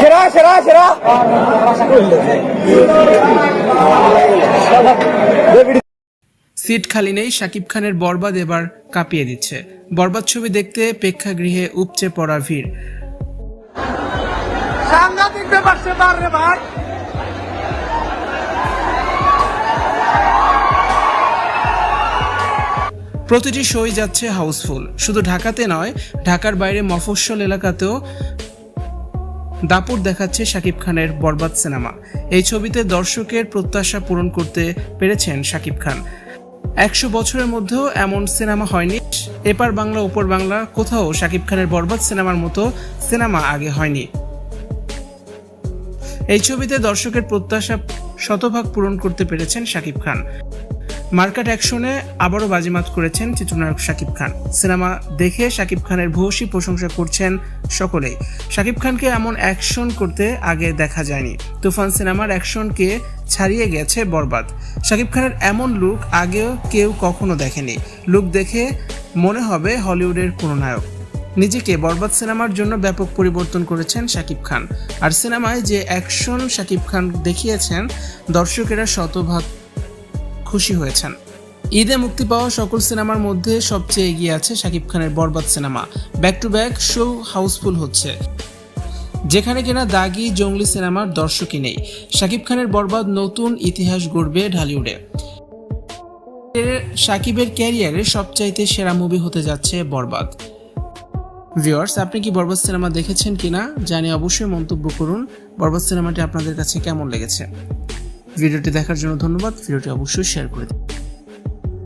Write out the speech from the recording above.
সেরা সেরা সেরা। সিট খালি নেই শাকিব খানের বরবাদ এবার কাঁপিয়ে দিচ্ছে। বরবাদ ছবি দেখতে প্রেক্ষাগৃহে উপচে পড়া ভিড়। সাংঘাতিক ব্যাপার সেবার রে ভাই। প্রতিটি শোই যাচ্ছে হাউসফুল। শুধু ঢাকাতে নয়, ঢাকার বাইরে মফস্বল এলাকাতেও দাপট দেখাচ্ছে শাকিব খানের বরবাদ সিনেমা। এই ছবিতে দর্শকের প্রত্যাশা পূরণ করতে পেরেছেন শাকিব খান। একশো বছরের মধ্যেও এমন সিনেমা হয়নি। এপার বাংলা, ওপর বাংলা, কোথাও শাকিব খানের বরবাদ সিনেমার মতো সিনেমা আগে হয়নি। এই ছবিতে দর্শকের প্রত্যাশা শতভাগ পূরণ করতে পেরেছেন শাকিব খান। মার্কাট অ্যাকশনে আবারও বাজিমাত করেছেন চিত্রনায়ক শাকিব খান। সিনেমা দেখে শাকিব খানের ভূয়সী প্রশংসা করছেন সকলেই। শাকিব খানকে এমন অ্যাকশন করতে আগে দেখা যায়নি। তুফান সিনেমার অ্যাকশনকে ছাড়িয়ে গেছে বরবাদ। শাকিব খানের এমন লুক আগেও কেউ কখনো দেখেনি। লুক দেখে মনে হবে হলিউডের কোনো নায়ক। নিজেকে বরবাদ সিনেমার জন্য ব্যাপক পরিবর্তন করেছেন শাকিব খান। আর সিনেমায় যে অ্যাকশন শাকিব খান দেখিয়েছেন, দর্শকেরা শতভাগ খুশি হয়েছেন। ঈদে মুক্তি পাওয়া সকল সিনেমার মধ্যে সবচেয়ে এগিয়ে আছে শাকিব খানের Borbaad cinema. Back to back show house full হচ্ছে। যেখানে কিনা দাগি, জঙ্গলি সিনেমার দর্শকই নেই। শাকিব খানের বরবাদ নতুন ইতিহাস গড়বে ঢালিউডে। শাকিবের ক্যারিয়ারে সবচাইতে সেরা মুভি হতে যাচ্ছে বরবাদ। ভিউয়ার্স, আপনি কি বরবাদ সিনেমা দেখেছেন কিনা? জানি অবশ্যই মন্তব্য করুন। বরবাদ সিনেমাটি আপনাদের কাছে কেমন লেগেছে? ভিডিওটি দেখার জন্য ধন্যবাদ। ভিডিওটি অবশ্যই শেয়ার করে দিন।